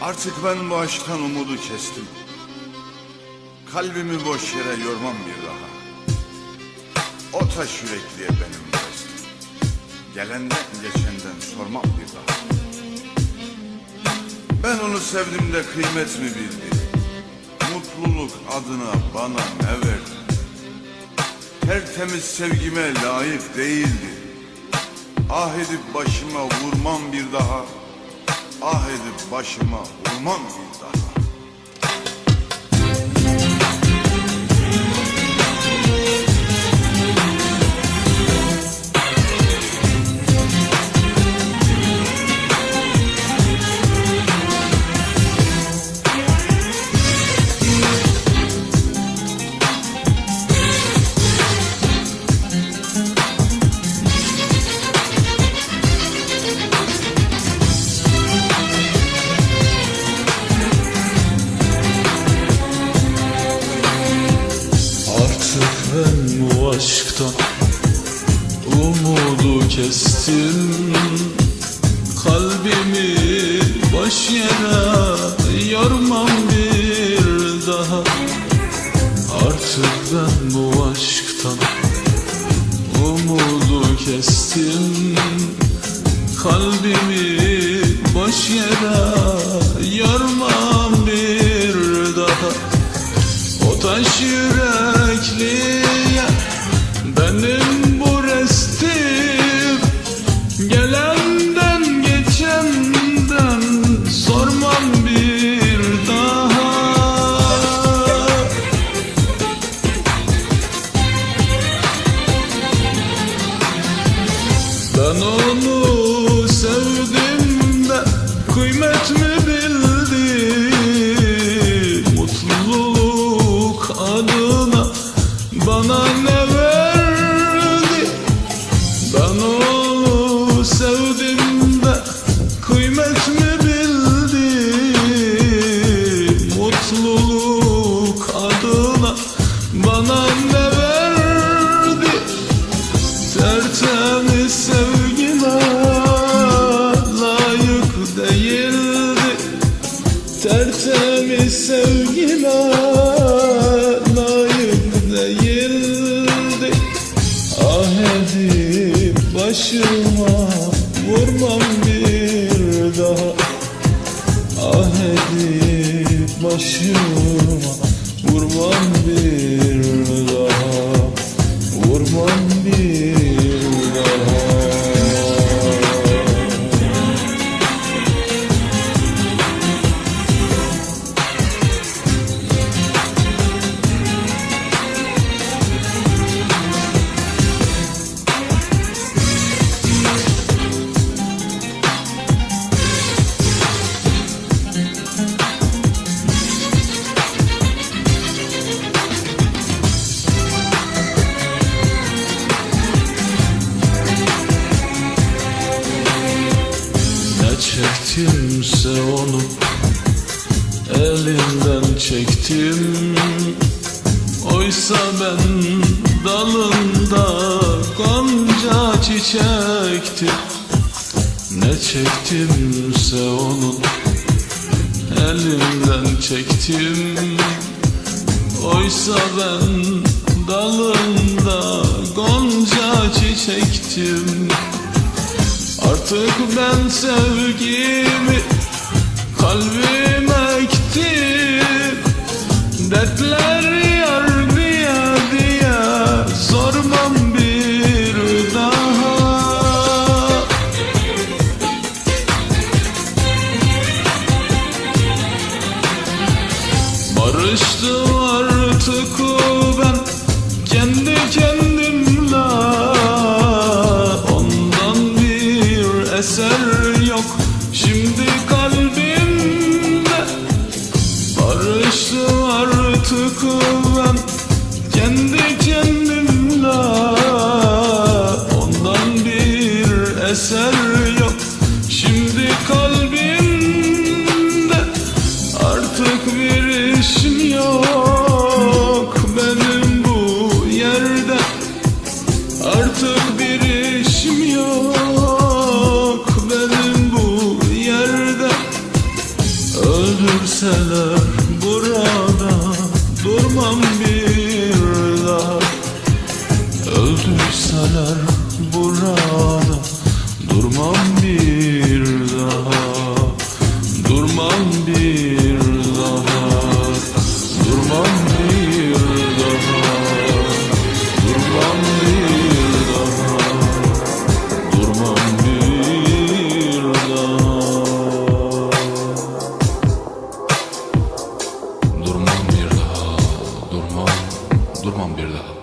Artık ben bu aşktan umudu kestim. Kalbimi boş yere yormam bir daha. O taş yürekliye benim kestim. Gelenden geçenden sormam bir daha. Ben onu sevdim de kıymet mi bildi? Mutluluk adına bana ne verdi? Tertemiz sevgime layık değildi. Ah edip başıma vurmam bir daha. Ah edip başıma vurmam bir daha. Umudu kestim. Kalbimi boş yere yormam bir daha. Artık ben bu aşktan umudu kestim. Kalbimi boş yere yormam bir daha. O taş yürekliye Ben onu sevdim de kıymet mi bildi Mutluluk adına bana ne verdi? Ben onu sevdim de kıymet mi bildi Mutluluk Sevgime layık değildi. Ah edip başıma vurmam bir daha. Ah edip başıma vurmam bir çektimse onu elinden çektim. Oysa ben dalında gonca çiçektim Ne çektimse onun elinden çektim. Oysa ben dalında gonca çiçektim Artık ben sevgimi kalbime ektim Dertler yar diye diye sormam bir daha. Barıştım artık ben eser yok. Şimdi kalbimde artık bir işim yok. 不知道。